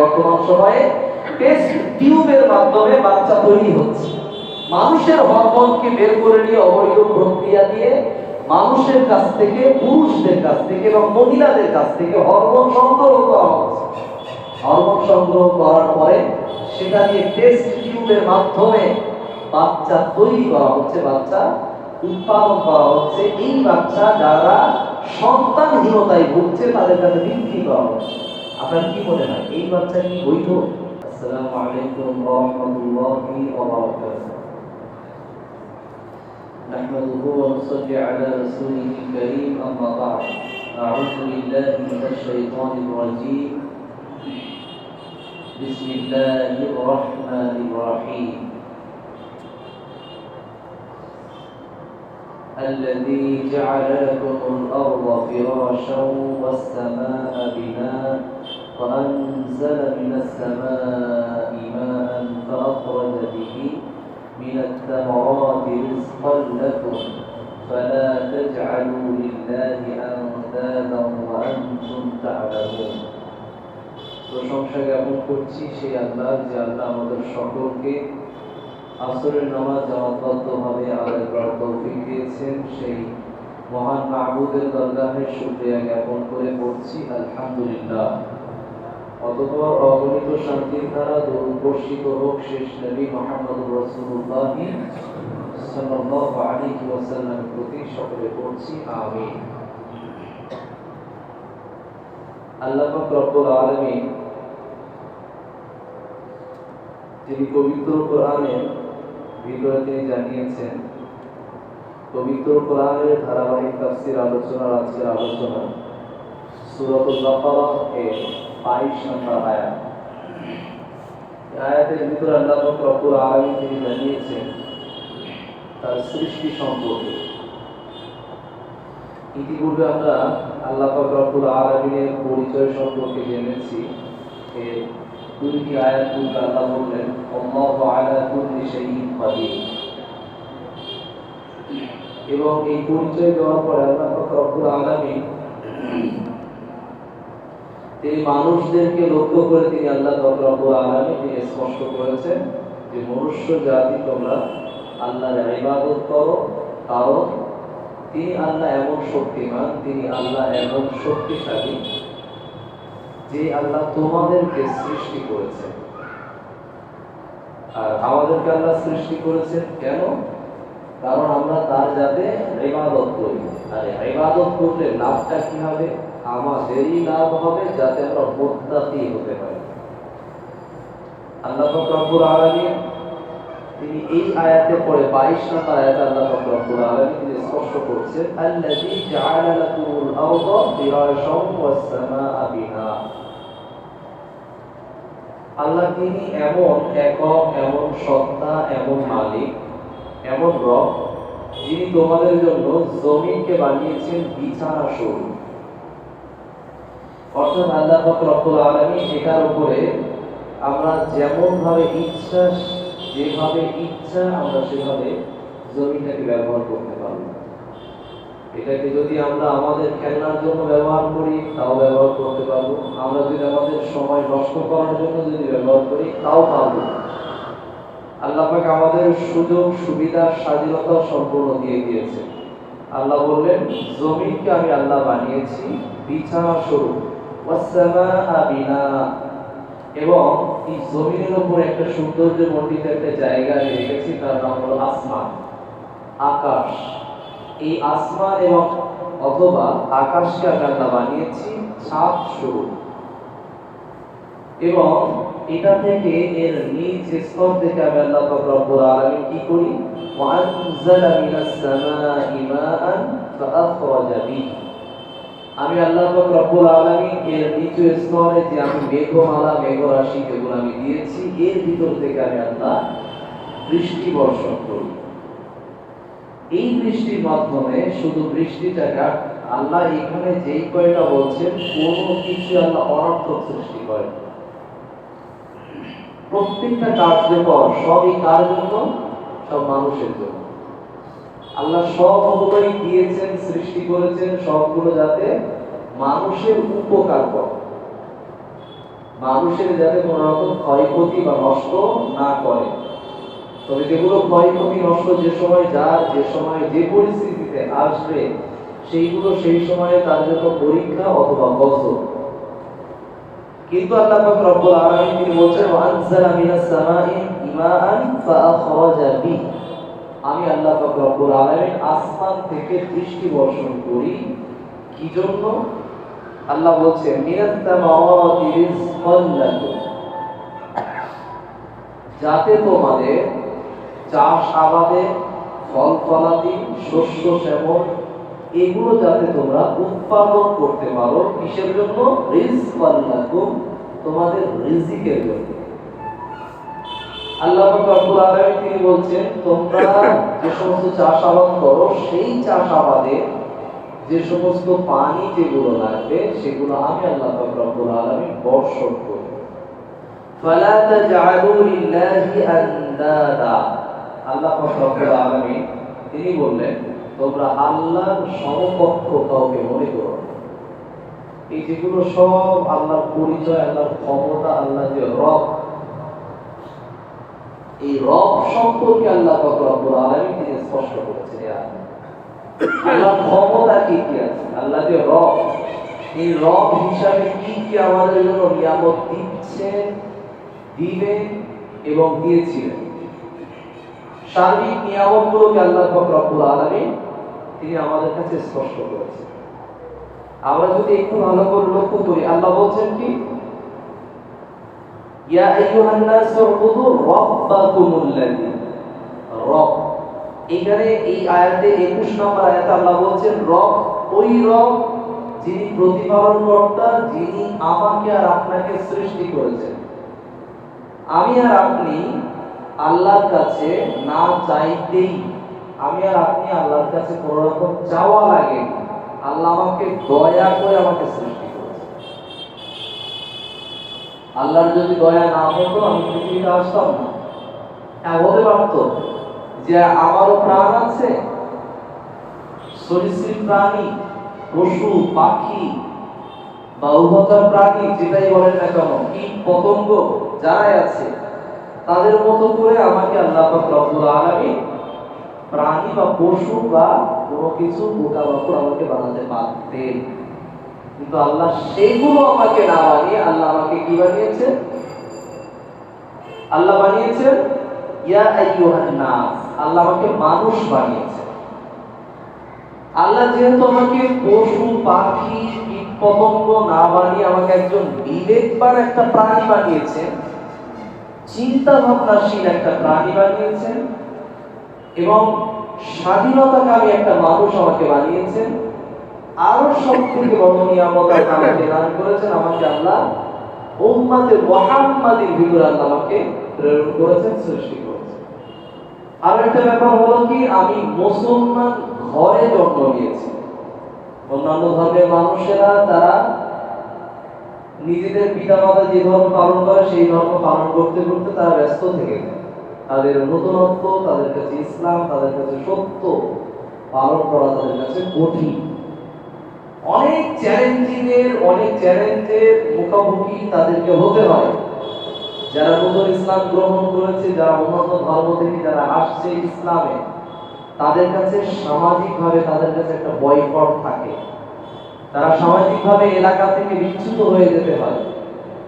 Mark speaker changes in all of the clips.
Speaker 1: বর্তমান সময়ে টেস্ট টিউবের মাধ্যমে বাচ্চা তৈরি হচ্ছে। মানুষের হরমোনকে বের করে নিয়ে অবৈধ প্রক্রিয়া দিয়ে মানুষের কাছ থেকে, পুরুষদের কাছ থেকে এবং মহিলাদের কাছ থেকে হরমোন সংগ্রহ করা হচ্ছে। হরমোন সংগ্রহ করার পরে সেটা টেস্ট টিউবের মাধ্যমে বাচ্চা তৈরি করা হচ্ছে, বাচ্চা উৎপাদন করা হচ্ছে। এই বাচ্চা যারা সন্তানহীনতায় ভুগছে, তাদের কাছে বিক্রি করা হচ্ছে। আপনার কি মনে হয় এই বাচ্চা কি বৈধ আসসালামু আলাইকুম ওয়া রাহমাতুল্লাহি ওয়া বারাকাতুহু نحمده ونصلي على رسوله الكريم أما بعد أعوذ بالله من الشيطان الرجيم بسم الله الرحمن الرحيم الذي جعل لكم الأرض فراشا والسماء بناء وأنزل من السماء ماء فأخرج به من الثمرات رزقا لكم فلا تجعلوا لله أندادا وأنتم تعلمون প্রশংসা জ্ঞাপন করছি সেই আল্লাহ যে আল্লাহ আমাদের সকলকে আসরের নামাজ জামাতবদ্ধভাবে আদায় করার তৌফিক দিয়েছেন সেই মহান মাহবুদের দরগাহে শুকরিয়া জ্ঞাপন করে পড়ছি, আলহামদুলিল্লাহ। অতঃপর অগণিত শান্তির দ্বারা দরুদ বর্ষিত হোক শেষ নবী মোহাম্মদ রসুল্লাহ সাল্লাল্লাহু আলাইহি ওয়াসাল্লামের প্রতি সকলে পড়ছি, আমিন। আল্লাহ রব্বুল আলামিন যিনি পবিত্র কোরআনের ভিতরে তিনি জানিয়েছেন পবিত্র কোরআনের ধারাবাহিক তাফসীর আলোচনার আজকের আলোচনা সূরাতুল বাকারা এর 22 নম্বর আয়াত। আয়াতের ভিতরে আল্লাহ রব্বুল আলামিন তিনি জানিয়েছেন, তার সৃষ্টি সম্পর্কে। ইতিপূর্বে আমরা আল্লাহ রব্বুল আলামিনের পরিচয় সম্পর্কে জেনেছি। এর দুইটি আয়াত আল্লাহ বললেন আলা কুল্লি শাইইন কাদির। এবং এই পরিচয় দেওয়ার পরে আল্লাহ রব্বুল আলামিন তিনি মানুষদেরকে লক্ষ্য করে তিনি আল্লাহ রব্বুল আলামিন তিনি স্পষ্ট করেছেন যে মনুষ্য জাতি তোমরা আল্লাহর ইবাদত করো, কারণ তিনি আল্লাহ এমন শক্তিমান, তিনি আল্লাহ এমন শক্তিশালী, যে আল্লাহ তোমাদেরকে সৃষ্টি করেছে আর আমাদেরকে আল্লাহ সৃষ্টি করেছেন কেন? কারণ আমরা তার যাতে ইবাদত করি। আর ইবাদত করলে লাভটা কি হবে? আমাদেরই লাভ হবে যাতে আমরা মুত্তাকি হতে পারি। আল্লাহ আলামিন, তিনি এই আয়াতে পরে 22 নম্বর আয়াতে আল্লাহ আলামিন তিনি স্পষ্ট ওয়াস আল্লাহ তিনি এমন একক, এমন সত্তা, এমন মালিক এমন রব, যিনি তোমাদের জন্য জমিনকে বানিয়েছেন বিছানা স্বরূপ অর্থাৎ আল্লাহ এটার উপরে আমরা যেমন ভাবে ইচ্ছা, যেভাবে ইচ্ছা আমরা সেভাবে জমিটাকে ব্যবহার করতে পারব। এটাকে যদি আমরা আমাদের খেলনার জন্য ব্যবহার করি, তাও ব্যবহার করতে পারব। আমরা যদি আমাদের সময় নষ্ট করার জন্য যদি ব্যবহার করি, তাও পারব। আল্লাহ পাক আমাদের সুযোগ, সুবিধা, স্বাধীনতা সম্পূর্ণ দিয়ে দিয়েছে। আল্লাহ বললেন, জমিনকে আমি আল্লাহ বানিয়েছি বিছানা স্বরূপ এবং এই জমিনের উপর একটা সৌন্দর্য মণ্ডিত একটা জায়গা রেখেছি, তার নাম হলো আসমান, আকাশ। এই আসমান এবং অথবা আকাশকে আমি আল্লাহ বানিয়েছি ছাদ স্বরূপ। এবং এটা থেকে এর নিচ স্তর থেকে আমি আল্লাহ রব্বুল আলামিন কি করি? ওয়ানজালা মিনাস সামাই মাআন ফাআখরাজা বিহি। আমি আল্লাহ রব্বুল আলামিন এর নিচু স্তরে যে আমি মেঘমালা, মেঘরাশি যেগুলো আমি দিয়েছি, এর ভিতর থেকে আমি আল্লাহ বৃষ্টি বর্ষণ করি। এই বৃষ্টির মাধ্যমে শুধু বৃষ্টিটাকে আল্লাহ এখানে যেই কয়টা বলছেন, কোনো কিছু আল্লাহ অনর্থক সৃষ্টি করে প্রত্যেকটা কার্যকর সবই কার জন্য? সব মানুষের জন্য। আল্লাহ সব সবগুলোই দিয়েছেন, সৃষ্টি করেছেন, সবগুলো যাতে মানুষের উপকার করে। মানুষের যাতে কোনো রকম ক্ষয়ক্ষতি বা নষ্ট না করে। তবে যেগুলো ক্ষয়ক্ষতি, নষ্ট যে সময় যা যে সময় যে পরিস্থিতিতে আসবে, সেইগুলো সেই সময়ে তার জন্য পরীক্ষা অথবা গজব কিন্তু আল্লাহ পাক রব্বুল আলামিন তিনি বলছেন মিনাস ইমাআন ফাআখরাজা বি। আমি আল্লাহ পাক রব্বুল আলামিন আসমান থেকে বৃষ্টি বর্ষণ করি। কি জন্য আল্লাহ রিজকান লাকুম। যাতে তোমাদের চাষ আবাদে ফল ফলাদি শস্য শ্যামল এগুলো যাতে তোমরা উৎপাদন করতে পারো, কিসের জন্য? তোমাদের রিজিকের জন্য। আল্লাহ তিনি বলছেন, তোমরা যে সমস্ত চাষাবাদ করো, সেই চাষাবাদে যে সমস্ত পানি যেগুলো লাগবে, সেগুলো আমি আল্লাহ রব্বুল আলামিন বর্ষণ করি আল্লাহ রব্বুল তিনি বললেন তোমরা আল্লাহর সমকক্ষ কাউকে মনে করো এই যেগুলো সব আল্লাহর পরিচয়, আল্লাহর ক্ষমতা আল্লাহ যে রব, এই রব সম্পর্কে আল্লাহ রব্বুল আলামিন তিনি স্পষ্ট করেছেন। আল্লাহর ক্ষমতা কি কি আছে? আল্লাহ যে রব, এই রব হিসাবে কি কি আমাদের জন্য নিয়ামত দিচ্ছেন দিবেন এবং দিয়েছিলেন? সার্বিক নিয়ামতগুলোকে আল্লাহ রব্বুল আলামিন তিনি আমাদের কাছে স্পষ্ট করেছেন আমরা যদি একটু ভালো করে লক্ষ্য করি, আল্লাহ বলছেন কি? ইয়া আইয়ুহান নাস উবুদু রাব্বাকুমুল্লাযী। রব, এখানে এই আয়াতে 21 নম্বর আয়াতে আল্লাহ বলছেন, রব, ওই রব যিনি প্রতিপালন কর্তা, যিনি আমাকে আর আপনাকে সৃষ্টি করেছেন। আমি আর আপনি আল্লাহর কাছে না চাইতেই আমি আর আপনি আল্লাহর কাছে কোনো রকম চাওয়া লাগে আল্লাহ আমাকে দয়া করে আমাকে সৃষ্টি করেছে। আল্লাহর যদি দয়া না হতো, আমি পৃথিবীতে আসতাম না। হ্যাঁ হতে পারতো যে আমারও প্রাণ আছে। সরীসৃপ প্রাণী, পশু, পাখি বা উভচর প্রাণী, যেটাই বলেন না কেন, কীট, পতঙ্গ, যারাই আছে, তাদের মতো করে আমাকে আল্লাহ রব্বুল আলামিন প্রাণী বা পশু বা কোনো কিছু বোকা বাকুর আমাকে বানাতে পারতেন। কিন্তু আল্লাহ সেগুলো আমাকে না বানিয়ে আল্লাহ আমাকে কি বানিয়েছেন আল্লাহ বানিয়েছেন ইয়া আইয়ুহান নাস, আল্লাহ আমাকে মানুষ বানিয়েছেন আল্লাহ যেহেতু আমাকে পশু, পাখি পতঙ্গ না বানিয়ে আমাকে একজন বিবেকবান একটা প্রাণী বানিয়েছেন চিন্তা ভাবনাশীল একটা প্রাণী বানিয়েছেন এবং স্বাধীনতাকামী একটা মানুষ আমাকে বানিয়েছেন। আরও সব থেকে বড় নিয়ামত আমাকে দান করেছেন। আমাকে আল্লাহ উম্মাতে মুহাম্মাদের ভিতরে আল্লাহ আমাকে প্রেরণ করেছেন, সৃষ্টি করেছেন। আর একটা ব্যাপার হলো কি, আমি মুসলমান ঘরে জন্ম নিয়েছি। অন্যান্য ধর্মের মানুষেরা তারা নিজেদের পিতা মাতা যে ধর্ম পালন করে, সেই ধর্ম পালন করতে করতে তারা ব্যস্ত থেকে যায় তাদের নতুনত্ব, তাদের কাছে ইসলাম, তাদের কাছে সত্য, পালন করা তাদের কাছে কঠিন। অনেক চ্যালেঞ্জিং এর অনেক চ্যালেঞ্জের মুখোমুখি তাদেরকে হতে হয়। যারা নতুন ইসলাম গ্রহণ করেছে, যারা উন্নত ধর্ম থেকে যারা আসছে ইসলামে, তাদের কাছে সামাজিকভাবে তাদের কাছে একটা বয়কট থাকে। তারা সামাজিকভাবে এলাকা থেকে বিচ্যুত হয়ে যেতে হয়।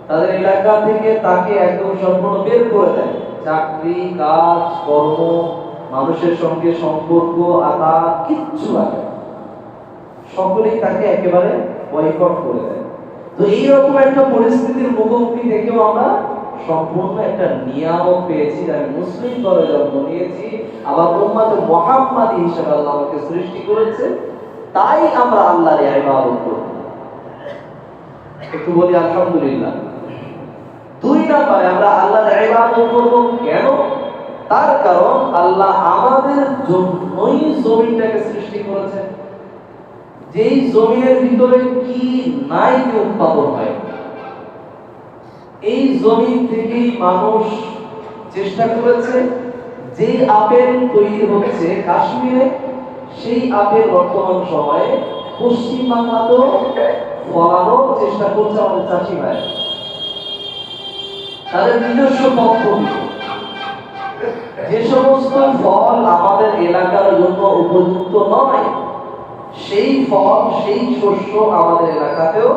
Speaker 1: তাদের এলাকা থেকে তাকে একদম সম্পূর্ণ বের করে দেয়। চাকরি, কাজ, কর্ম, মানুষের সঙ্গে সম্পর্ক আদা কিচ্ছু লাগে সকলেই তাকে একেবারে বয়কট করে দেয়। তো এইরকম একটা পরিস্থিতির মুখোমুখি দেখেও আমরা সম্পূর্ণ একটা নিয়ামত পেয়েছি আমি মুসলিম দলে জন্ম নিয়েছি আবার উম্মাতে মুহাম্মাদি হিসেবে আল্লাহ আমাকে সৃষ্টি করেছে, তাই আমরা আল্লাহর ইবাদত করব একটু বলি, আলহামদুলিল্লাহ। দুই নম্বরে আমরা আল্লাহর ইবাদত করব তার কারণ আল্লাহ আমাদের জন্যই জমিনটাকে সৃষ্টি করেছেন। যেই জমিনের ভিতরে কি নাই উৎপাদন হয়? এই জমিন থেকেই মানুষ চেষ্টা করেছে যে আপেল তৈরি হচ্ছে কাশ্মীরে, সেই আপেল বর্তমান সময়ে পশ্চিম বাংলাতেও ফলানোর চেষ্টা করছে আমাদের চাষি ভাই। তাদের নিজস্ব পদ্ধতি যে সমস্ত ফল আমাদের এলাকার জন্য উপযুক্ত নয়, সেই ফল, সেই শস্য আমাদের এলাকাতেও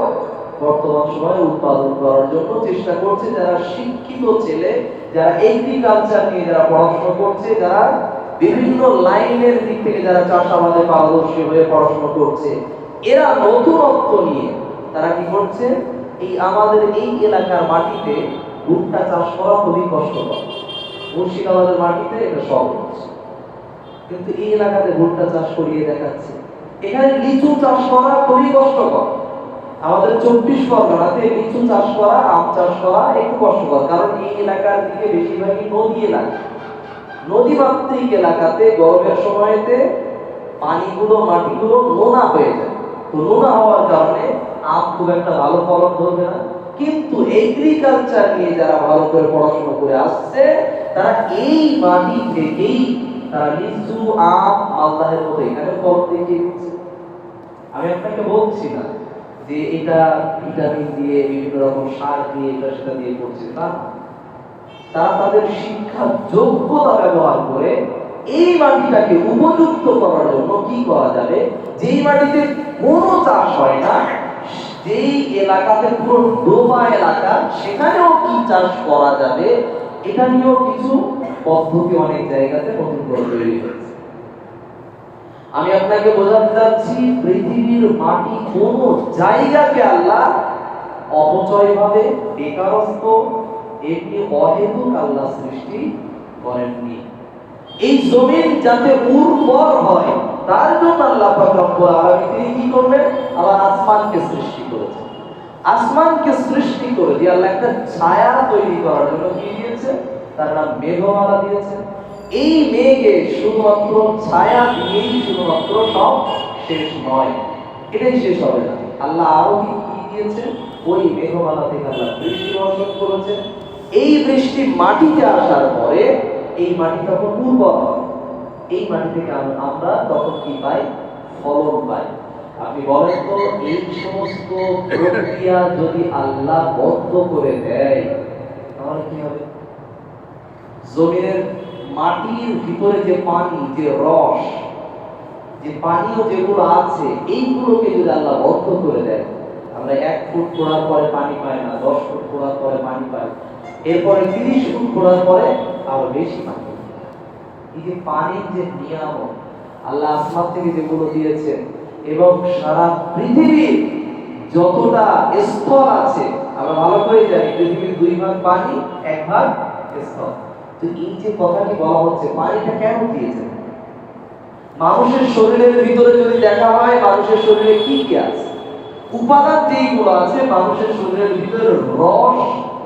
Speaker 1: বর্তমান সময়ে উৎপাদন করার জন্য চেষ্টা করছে। যারা শিক্ষিত ছেলে, যারা এগ্রিকালচার নিয়ে যারা পড়াশোনা করছে, যারা বিভিন্ন লাইনের দিক থেকে যারা চাষাবাদে পারদর্শী হয়ে পড়াশোনা করছে, এরা নতুনত্ব নিয়ে তারা কি করছে? এই আমাদের এই এলাকার মাটিতে ভুট্টা চাষ করা খুবই কষ্টকর। মুর্শিদাবাদের মাটিতে এটা সব হচ্ছে। কিন্তু এই এলাকাতে ভুট্টা চাষ করিয়ে দেখাচ্ছে। এখানে লিচু চাষ করা খুবই কষ্টকর। আমাদের চব্বিশ পরগনাতে লিচু চাষ করা, আম চাষ করা একটু কষ্টকর, কারণ এই এলাকার দিকে বেশিরভাগই নদী এলাকা। নদী মাতৃক এলাকাতে গরমের সময়তে পানিগুলো, মাটিগুলো নোনা হয়ে যায়। তো নোনা হওয়ার কারণে আম খুব একটা ভালো ফলন ধরবে না। কিন্তু এগ্রিকালচার নিয়ে যারা ভালো করে পড়াশোনা করে আসছে, তারা এই মাটি থেকেই, তারা লিচু, আম মালদাহের মতো এখানে আমি আপনাকে বলছি না যে এটা ভিটামিন দিয়ে, বিভিন্ন রকম সার দিয়ে, এটা সেটা দিয়ে করছে না। তারা তাদের যোগ্যতা ব্যবহার করে এই মাটিটাকে উপযুক্ত করার জন্য কি করা যাবে যেই মাটিতে কোনো চাষ হয় না যেই এলাকাতে পুরো ডোবা এলাকা, সেখানেও কি চাষ করা যাবে? এটা নিয়েও কিছু পদ্ধতি অনেক জায়গাতে নতুন করে তৈরি হয়েছে। আমি আপনাকে বোঝাতে চাচ্ছি, পৃথিবীর মাটি কোন জায়গাকে আল্লাহ অপচয় ভাবে বেকারত্ব এমনি অহেতুক আল্লাহ সৃষ্টি করেননি। এই জমিন যাতে উর্বর হয়, তার জন্য আল্লাহ পাক রব্বুল আলামিন তিনি কি করলেন আবার আসমানকে সৃষ্টি আসমানকে সৃষ্টি করে দিয়ে আল্লাহ একটা ছায়া তৈরি করার জন্য কি দিয়েছে? তার নাম মেঘমালা দিয়েছে। এই মেঘে শুধুমাত্র ছায়া দিয়েই শুধুমাত্র সব শেষ নয়। এটাই শেষ হবে না। আল্লাহ আরও কি দিয়েছে? ওই মেঘমালা থেকে আল্লাহ বৃষ্টি বর্ষণ করেছে। এই বৃষ্টি মাটিতে আসার পরে এই মাটি তখন উর্বর হয়। এই মাটি থেকে আমরা তখন কি পাই? ফলন পাই। আপনি বলেন তো, এই সমস্ত প্রক্রিয়া যদি আল্লাহ বন্ধ করে দেয়, তাহলে কি হবে? জমিনের মাটির ভিতরে যে পানি, যে রস, যে পানীয় যেগুলো আছে, এইগুলোকে যদি আল্লাহ বন্ধ করে দেয়, আমরা এক ফুট খোঁড়ার পরে পানি পাই না, দশ ফুট খোঁড়ার পরে পানি পাই, এরপরে তিরিশ ফুট খোঁড়ার পরে আরও বেশি পানি এই যে পানির যে নিয়ামক আল্লাহ আসমান থেকে যেগুলো দিয়েছেন এবং সারা পৃথিবীর যতটা স্থল আছে, আমরা ভালো করে জানি, পৃথিবীর দুই ভাগ পানি, এক ভাগ স্থল তো এই যে কথাটি বলা হচ্ছে, পানিটা কেন দিয়েছেন? মানুষের শরীরের ভিতরে যদি দেখা হয়, মানুষের শরীরে কি কি আছে? উপাদান যেইগুলো আছে, মানুষের শরীরের ভিতরে রস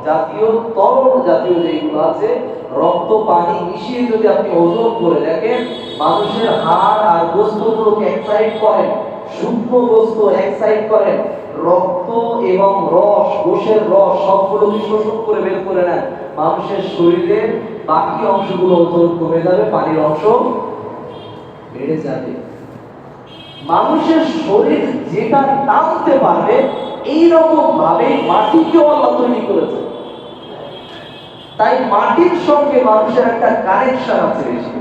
Speaker 1: জাতীয়, তরল জাতীয় যেইগুলো আছে রক্ত, পানি মিশিয়ে যদি আপনি ওজন করে দেখেন, মানুষের হাড় আর গোস্তগুলোকে এক সাইড করেন সূক্ষ্ম গোস্ত এক সাইড করেন, রক্ত এবং রস কোষের রস সবগুলোকে শোষণ করে বের করে নেন? মানুষের শরীরের বাকি অংশগুলো ওজন কমে যাবে, পানির অংশ বেড়ে যাবে। মানুষের শরীর যেটা টানতে পারবে এই রকম ভাবে মাটিকেও আল্লাহ তৈরি করেছে তাই মাটির সঙ্গে মানুষের একটা কানেকশন আছে বেশি।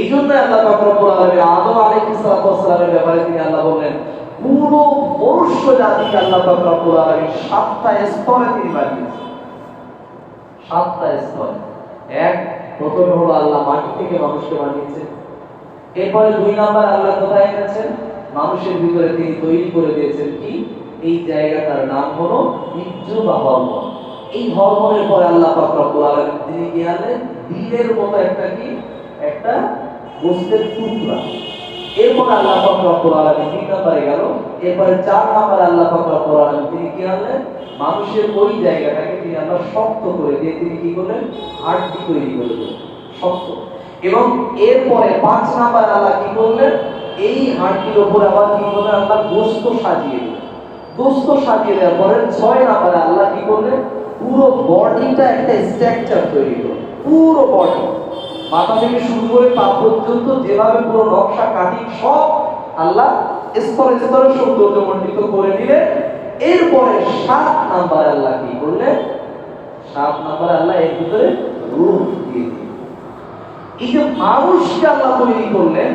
Speaker 1: এই জন্য আল্লাহ রব্বুল আলামিন আদম আলাইহিস সালামের ব্যাপারে তিনি আল্লাহ বললেন, পুরো মনুষ্য জাতিকে আল্লাহ রব্বুল আলামিন সাতটা স্তরে তিনি বানিয়েছেন। সাতটা স্তরে। এক, প্রথমে হলো আল্লাহ মাটি থেকে মানুষকে বানিয়েছেন। এরপরে দুই নাম্বার আল্লাহ কোথায় এনেছেন? মানুষের ভিতরে তিনি তৈরি করে দিয়েছেন কি? এই জায়গাটার নাম হলো বীর্য বা এই হরমোনের পরে আল্লাহ পাক রব্বুল আলামিন তিনি কি আনলেন দিলের মতো একটা কি? একটা গোস্তের টুকরা। এরপর আল্লাহ পাক রব্বুল আলামিন তিন নম্বরে গেল। এরপরে চার নাম্বার আল্লাহ পাক রব্বুল আলামিন তিনি কি আনলেন মানুষের ওই জায়গাটাকে তিনি আল্লাহ শক্ত করে দিয়ে তিনি কি করলেন? হাড়টি তৈরি করে দিলেন। শক্ত। এবং এরপরে পাঁচ নাম্বার আল্লাহ কি করলেন? এই হাড়টির উপর আবার কি করলেন? আল্লাহ গোস্ত সাজিয়ে দিলেন। গোস্ত সাজিয়ে দেওয়ার পরে ছয় নাম্বারে আল্লাহ কি করলেন? পুরো বডিটা একটা স্ট্রাকচার তৈরি করলেন পুরো বডি মাথা থেকে শুরু করে পা পর্যন্ত যেভাবে পুরো নকশা কাটিং সব আল্লাহ স্তরে স্তরে সৌন্দর্য মণ্ডিত করে দিলে এরপরে সাত নাম্বার আল্লাহ কি করলেন? সাত নাম্বার আল্লাহ এর ভিতরে রূপ দিয়ে দিলেন। এই যে মানুষকে আল্লাহ তৈরি করলেন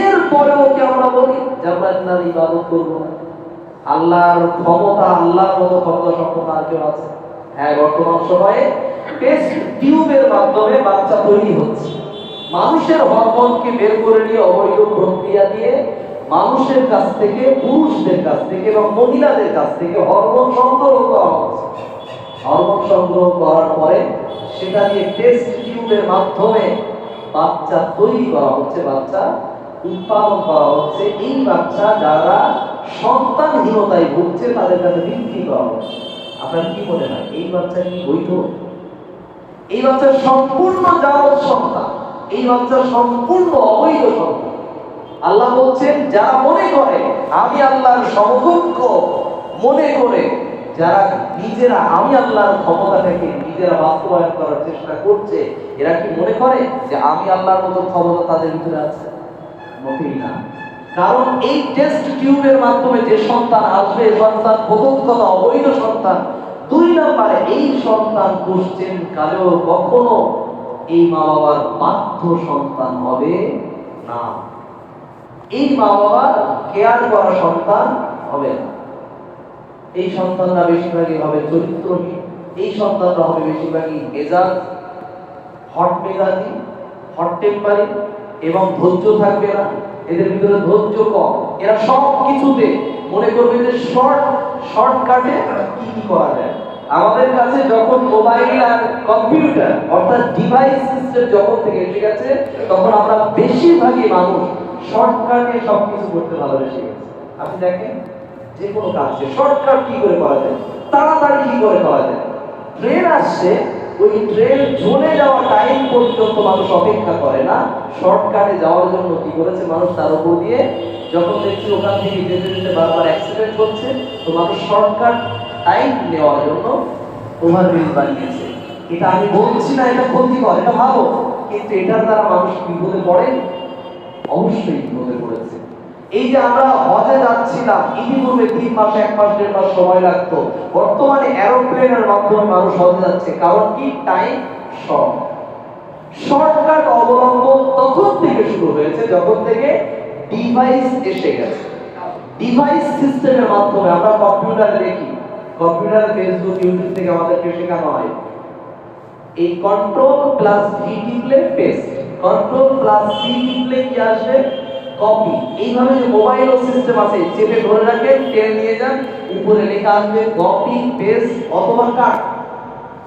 Speaker 1: এর পরেও কি আমরা বলি আমরা আল্লাহর ইবাদত করব আল্লাহর ক্ষমতা, আল্লাহর মতো ক্ষমতা সম্পন্ন আর কেউ আছে। হ্যাঁ বর্তমান সময়ে টেস্ট টিউবের মাধ্যমে বাচ্চা তৈরি হচ্ছে। মানুষের হরমোনকে বের করে নিয়ে অবৈধ প্রক্রিয়া দিয়ে মানুষের কাছ থেকে, পুরুষদের কাছ থেকে এবং মহিলাদের কাছ থেকে হরমোন সংগ্রহ করা হচ্ছে। হরমোন সংগ্রহ করার পরে সেটা দিয়ে টেস্ট টিউবের মাধ্যমে বাচ্চা তৈরি করা হচ্ছে, বাচ্চা উৎপাদন করা হচ্ছে। এই বাচ্চা যারা সন্তানহীনতায় ভুগছে, তাদের কাছে বিক্রি করা হচ্ছে। আপনার কি মনে হয় এই বাচ্চা কি বৈধ? এই বাচ্চা সম্পূর্ণ জাগত সন্তান। এই বাচ্চা সম্পূর্ণ অবৈধ সন্তান। আল্লাহ বলছেন, যারা মনে করে, আমি আল্লাহর সমকক্ষ মনে করে, যারা নিজেরা, আমি আল্লাহর ক্ষমতা ক্ষমতাটাকে নিজেরা বাস্তবায়ন করার চেষ্টা করছে, এরা কি মনে করে যে আমি আল্লাহর মতো ক্ষমতা তাদের ভিতরে আছে? মোটেই না। কারণ এই টেস্ট টিউবের মাধ্যমে যে সন্তান আসবে সন্তান প্রথম কথা, অবৈধ সন্তান। দুই নম্বরে, এই সন্তান কোশ্চেন কালেও কখনো এই মা বাবার বাধ্য সন্তান হবে না। এই মা বাবার কেয়ার করা সন্তান হবে না। এই সন্তানরা বেশিরভাগই হবে চরিত্রহীন। এই সন্তানরা হবে বেশিরভাগই মেজাজ, হট মেজাজি, হট টেম্পারি এবং ধৈর্য থাকবে না। এদের ভিতরে ধৈর্য কম। এরা সব কিছুতে মনে করবে যে শর্ট শর্টকাটে কি কি করা যায়। আমাদের কাছে যখন মোবাইল আর কম্পিউটার অর্থাৎ ডিভাইস সিস্টেম যখন থেকে এসে গেছে, তখন আমরা বেশিরভাগই মানুষ শর্টকাটে সব কিছু করতে ভালোবেসে গেছে। আপনি দেখেন, যে কোনো কাজকে শর্টকাট কি করে করা যায়? তাড়াতাড়ি কি করে করা যায়? ট্রেন আসছে ওই ট্রেন চলে যাওয়া টাইম পর্যন্ত মানুষ অপেক্ষা করে না। শর্টকাটে যাওয়ার জন্য কি করেছে মানুষ? তার উপর দিয়ে যখন দেখছি ওখান থেকে যেতে যেতে বারবার অ্যাক্সিডেন্ট হচ্ছে তো মানুষ শর্টকাট টাইম নেওয়ার জন্য ওভারব্রিজ বানিয়েছে। এটা আমি বলছি না, এটা ক্ষতিকর, এটা ভালো। কিন্তু এটার দ্বারা মানুষ বিপদে পড়ে? অবশ্যই বিপদে এই যে আমরা হজে যাচ্ছিলাম, ইতিপূর্বে তিন মাস, এক মাস, দেড় মাস সময় লাগতো। বর্তমানে এরোপ্লেনের মাধ্যমে মানুষ হজে যাচ্ছে। কারণ কি? টাইম শর্ট শর্টকাট অবলম্বন তখন থেকে শুরু হয়েছে, যখন থেকে ডিভাইস এসে গেছে। ডিভাইস সিস্টেমের মাধ্যমে আমরা কম্পিউটারে দেখি। কম্পিউটার ফেসবুক ইউটিউব থেকে আমাদেরকে শেখানো হয়। এই কন্ট্রোল প্লাস ভি টিপলে পেস্ট কন্ট্রোল প্লাস সি টিপলে কি আসবে? কপি এইভাবে যে মোবাইল সিস্টেম আছে, চেপে ধরে রাখেন, টেনে নিয়ে যান, উপরে লেখা আসবে কপি পেস্ট অথবা কাট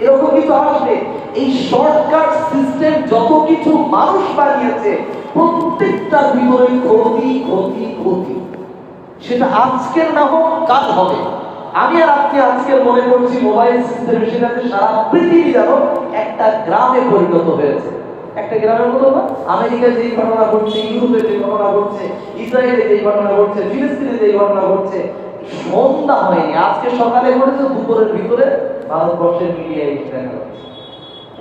Speaker 1: এরকম কিছু আসবে। এই শর্টকাট সিস্টেম যত কিছু মানুষ বানিয়েছে, প্রত্যেকটার ভিতরে ক্ষতি ক্ষতি ক্ষতি। সেটা আজকের না হোক, কাল হবে। আমি আর আপনি আজকের মনে করছি মোবাইল সিস্টেম গেছে সারা পৃথিবী যেন একটা গ্রামে পরিণত হয়েছে। একটা গ্রামের মতো না? আমেরিকায় যেই ঘটনা ঘটছে, ইউরোপে যে ঘটনা ঘটছে, ইসরায়েলে যেই ঘটনা ঘটছে, ফিলিস্তিনে যেই ঘটনা ঘটছে, সন্ধ্যা হয়নি। আজকে সকালে ঘটেছে, দুপুরের ভিতরে ভারতবর্ষের মিডিয়ায় দেখা যাচ্ছে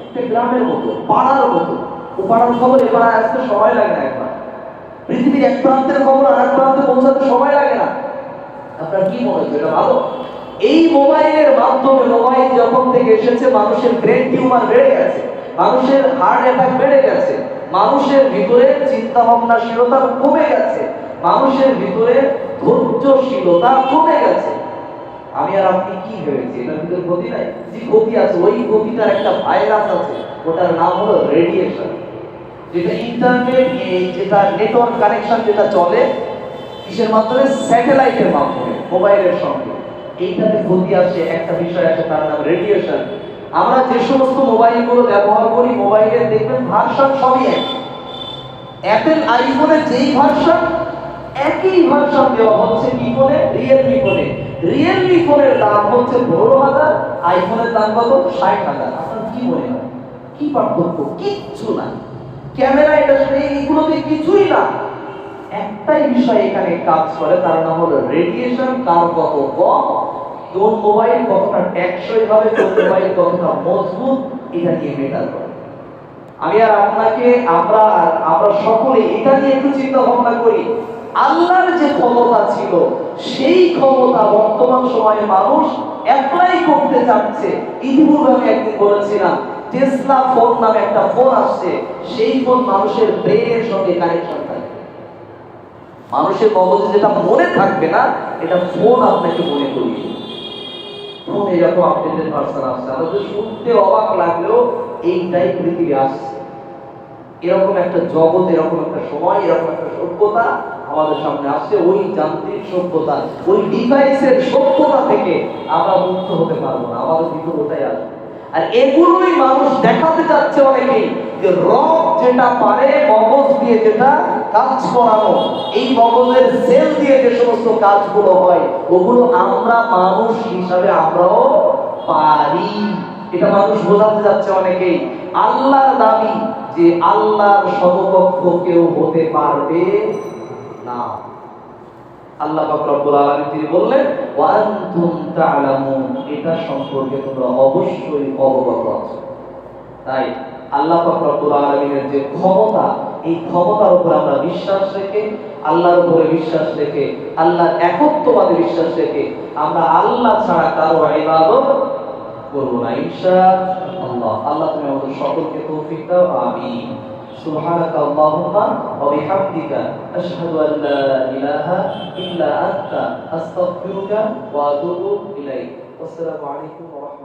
Speaker 1: একটা গ্রামের মতো, পাড়ার মতো। ও পাড়ার খবর, এবার আসতে সময় লাগে না একবার। পৃথিবীর এক প্রান্তের খবর আর এক প্রান্তে পৌঁছাতে সময় লাগে না। আপনার কি মনে হচ্ছে এটা ভালো? এই মোবাইলের মাধ্যমে মোবাইল যখন থেকে এসেছে, মানুষের ব্রেন টিউমার বেড়ে গেছে, মানুষের হার্ট অ্যাটাক বেড়ে গেছে, মানুষের ভিতরে চিন্তা ভাবনাশীলতা কমে গেছে, মানুষের ভিতরে ধৈর্যশীলতা কমে গেছে। আমি আর আপনি কি ভেবেছি? এটার ভিতরে ক্ষতি নাই? যে ক্ষতি আছে, ওই ক্ষতিটার একটা ভাইরাস আছে, ওটার নাম হলো রেডিয়েশন যেটা ইন্টারনেট যেটা নেটওয়ার্ক কানেকশন যেটা চলে, কিসের মাধ্যমে? স্যাটেলাইটের মাধ্যমে মোবাইলের সঙ্গে। এইটাতে ক্ষতি আসে একটা বিষয় আসে তার নাম রেডিয়েশন আমরা যে সমস্ত মোবাইলগুলো ব্যবহার করি মোবাইলের দেখবেন ভার্সন সবই এক। অ্যাপেল আইফোনের যেই ভার্সন, একই ভার্সন দেওয়া হচ্ছে কি ফোনে? রিয়েলমি ফোনে। রিয়েলমি ফোনের দাম হচ্ছে পনেরো হাজার, আইফোনের দাম কত? ষাট হাজার। আপনার কি মনে হয়? কি পার্থক্য? কিচ্ছু না ক্যামেরা এটা এইগুলোতে কিছুই না। একটাই বিষয় এখানে কাজ করে, তার নাম হলো রেডিয়েশন কার কত কম কোন মোবাইল কতটা টেকসই ভাবে কোন মোবাইল কতটা মজবুত, এটা নিয়ে মেটার করে। আমি আর আপনাকে, আমরা আমরা সকলে এটা নিয়ে একটু চিন্তা ভাবনা করি, আল্লাহর যে ক্ষমতা ছিল, সেই ক্ষমতা বর্তমান সময়ে মানুষ অ্যাপ্লাই করতে চাচ্ছে। ইতিপূর্বে আমি একদিন বলেছিলাম টেসলা ফোন নামে একটা ফোন আসছে, সেই ফোন মানুষের ব্রেনের সঙ্গে কানেকশন মানুষের মগজে যেটা মনে থাকবে না, এটা ফোন আপনাকে মনে করিয়ে। ফোন এরকম আপডেটেড ভার্সন আসছে আমাদের শুনতে অবাক লাগলেও এইটাই পৃথিবী আসছে। এরকম একটা জগৎ, এরকম একটা সময়, এরকম একটা সভ্যতা আমাদের সামনে আসছে। ওই যান্ত্রিক সভ্যতা, ওই ডিভাইসের সভ্যতা থেকে আমরা মুক্ত হতে পারব না। আমাদের ভিতর ওটাই আসবে আর এগুলোই মানুষ দেখাতে চাচ্ছে অনেকেই। যে রব যেটা পারে, মগজ দিয়ে যেটা কাজ করানো, এই মগজের সেল দিয়ে যে সমস্ত কাজগুলো হয়, ওগুলো আমরা মানুষ হিসাবে আমরাও পারি। এটা মানুষ বোঝাতে যাচ্ছে আল্লাহর দাবি যে আল্লাহর সমকক্ষ কেউ হতে পারবে না। আল্লাহ রব্বুল আলামিন তিনি বললেন তা'লামুন এটা সম্পর্কে তোমরা অবশ্যই অবগত আছো। তাই আল্লাহ পাক রব্বুল আলামিনের যে ক্ষমতা এই ক্ষমতার উপর আমরা বিশ্বাস রেখে আল্লাহর উপরে বিশ্বাস রেখে আল্লাহর একত্ববাদে বিশ্বাস রেখে আমরা আল্লাহ ছাড়া কারো ইবাদত করব না ইনশাআল্লাহ আল্লাহ তুমি আমাদের সকলকে তৌফিক দাও আমিন سبحانك اللهم وبحمدك أشهد أن لا إله إلا أنت أستغفرك وأتوب إليك والسلام عليكم ورحمة الله